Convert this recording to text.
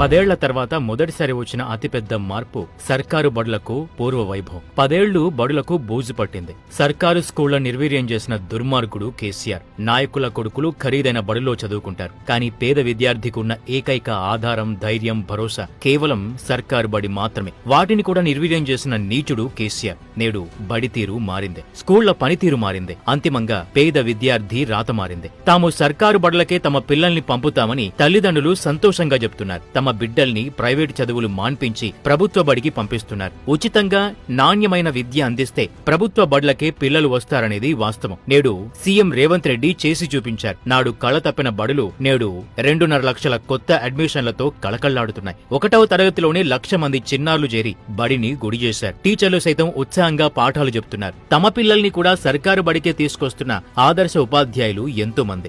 పదేళ్ళ తర్వాత మొదటిసారి వచ్చిన అతిపెద్ద మార్పు సర్కారు బడులకు పూర్వ వైభవం. పదేళ్ళు బడులకు బూజు పట్టింది. సర్కారు స్కూళ్ళ నిర్వీర్యం చేసిన దుర్మార్గుడు కేసీఆర్. నాయకుల కొడుకులు ఖరీదైన బడిలో చదువుకుంటారు. కానీ పేద విద్యార్థికి ఉన్న ఏకైక ఆధారం ధైర్యం భరోసా కేవలం సర్కారు బడి మాత్రమే. వాటిని కూడా నిర్వీర్యం చేసిన నీచుడు కేసీఆర్. నేడు బడి తీరు మారింది. స్కూళ్ళ పనితీరు మారింది. అంతిమంగా పేద విద్యార్థి రాత మారింది. తాము సర్కారు బడులకే తమ పిల్లల్ని పంపుతామని తల్లిదండ్రులు సంతోషంగా చెప్తున్నారు. తమ బిడ్డల్ని ప్రైవేటు చదువులు మాన్పించి ప్రభుత్వ బడికి పంపిస్తున్నారు. ఉచితంగా నాణ్యమైన విద్య అందిస్తే ప్రభుత్వ బడులకే పిల్లలు వస్తారనేది వాస్తవం. నేడు సీఎం రేవంత్ రెడ్డి చేసి చూపించారు. నాడు కళ తప్పిన బడులు నేడు రెండున్నర లక్షల కొత్త అడ్మిషన్లతో కళకళ్ళాడుతున్నాయి. ఒకటవ తరగతిలోనే లక్ష మంది చిన్నారులు చేరి బడిని గుడి చేశారు. టీచర్లు సైతం ఉత్సాహంగా పాఠాలు చెబుతున్నారు తమ పిల్లల్ని కూడా సర్కారు బడికే తీసుకొస్తున్న ఆదర్శ ఉపాధ్యాయులు ఎంతో మంది